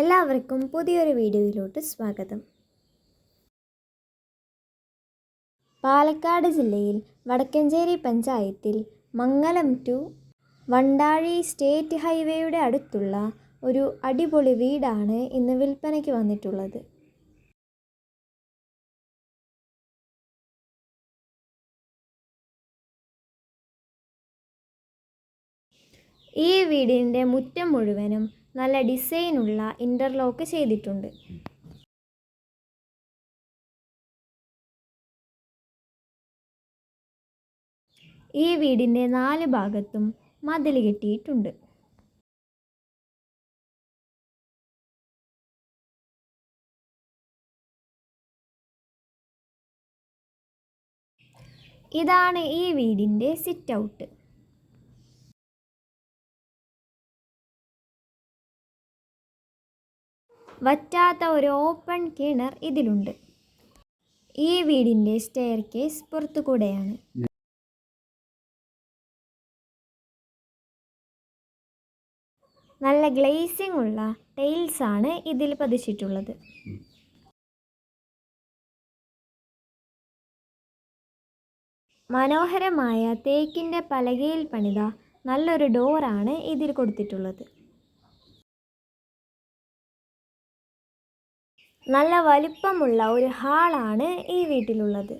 എല്ലാവർക്കും പുതിയൊരു വീഡിയോയിലോട്ട് സ്വാഗതം. പാലക്കാട് ജില്ലയിൽ വടക്കഞ്ചേരി പഞ്ചായത്തിൽ മംഗലം ടു വണ്ടാഴി സ്റ്റേറ്റ് ഹൈവേയുടെ അടുത്തുള്ള ഒരു അടിപൊളി വീടാണ് ഇന്ന് വിൽപ്പനയ്ക്ക് വന്നിട്ടുള്ളത്. ഈ വീടിന്റെ മുറ്റം മുഴുവനും നല്ല ഡിസൈനുള്ള ഇന്റർലോക്ക് ചെയ്തിട്ടുണ്ട്. ഈ വീടിന്റെ നാല് ഭാഗത്തും മതിൽ കെട്ടിയിട്ടുണ്ട്. ഇതാണ് ഈ വീടിന്റെ സിറ്റ് ഔട്ട് വറ്റാത്ത ഒരു ഓപ്പൺ കിണർ ഇതിലുണ്ട്. ഈ വീടിന്റെ സ്റ്റെയർ കേസ് പുറത്തുകൂടെയാണ് നല്ല ഗ്ലേസിംഗ് ഉള്ള ടൈൽസ് ആണ് ഇതിൽ പതിച്ചിട്ടുള്ളത്. മനോഹരമായ തേക്കിന്റെ പലകയിൽ പണിത നല്ലൊരു ഡോറാണ് ഇതിൽ കൊടുത്തിട്ടുള്ളത്. നല്ല വലിപ്പമുള്ള ഒരു ഹാളാണ് ഈ വീട്ടിലുള്ളത്.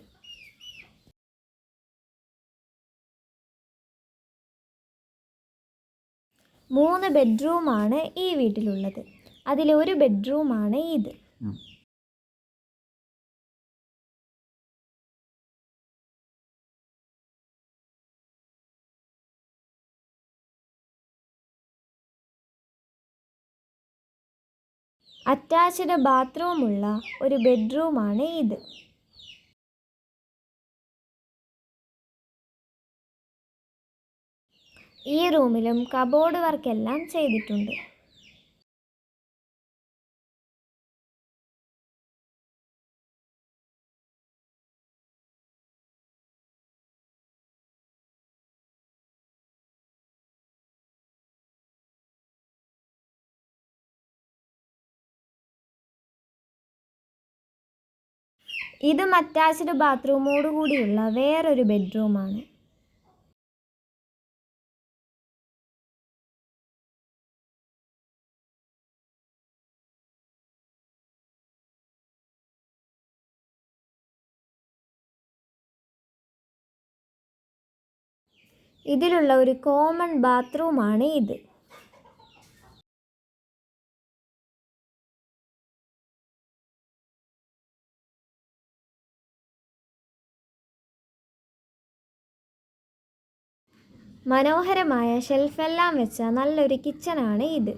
മൂന്ന് ബെഡ്റൂമാണ് ഈ വീട്ടിലുള്ളത്. അതിലൊരു ബെഡ്റൂമാണ് ഇത്. അറ്റാച്ച്ഡ് ബാത്റൂമുള്ള ഒരു ബെഡ്റൂമാണ് ഇത്. ഈ റൂമിലും കബോർഡ് വർക്കെല്ലാം ചെയ്തിട്ടുണ്ട്. ഇതും അറ്റാച്ച്ഡ് ബാത്റൂമോട് കൂടിയുള്ള വേറൊരു ബെഡ്റൂമാണ്. ഇതിലുള്ള ഒരു കോമൺ ബാത്റൂമാണ് ഇത്. മനോഹരമായ ഷെൽഫെല്ലാം വെച്ച നല്ലൊരു കിച്ചണാണ് ഇത്.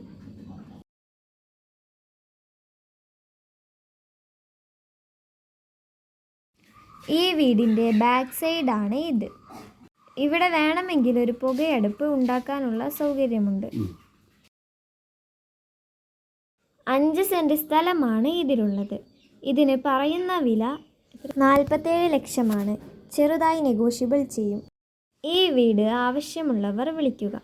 ഈ വീടിന്റെ ബാക്ക് സൈഡാണ് ഇത്. ഇവിടെ വേണമെങ്കിൽ ഒരു പുകയടുപ്പ് ഉണ്ടാക്കാനുള്ള സൗകര്യമുണ്ട്. അഞ്ച് സെന്റ് സ്ഥലമാണ് ഇതിലുള്ളത്. ഇതിന് പറയുന്ന വില നാൽപ്പത്തേഴ് ലക്ഷമാണ്. ചെറുതായി നെഗോഷ്യബിൾ ചെയ്യും. ഈ വീട് ആവശ്യമുള്ളവർ വിളിക്കുക.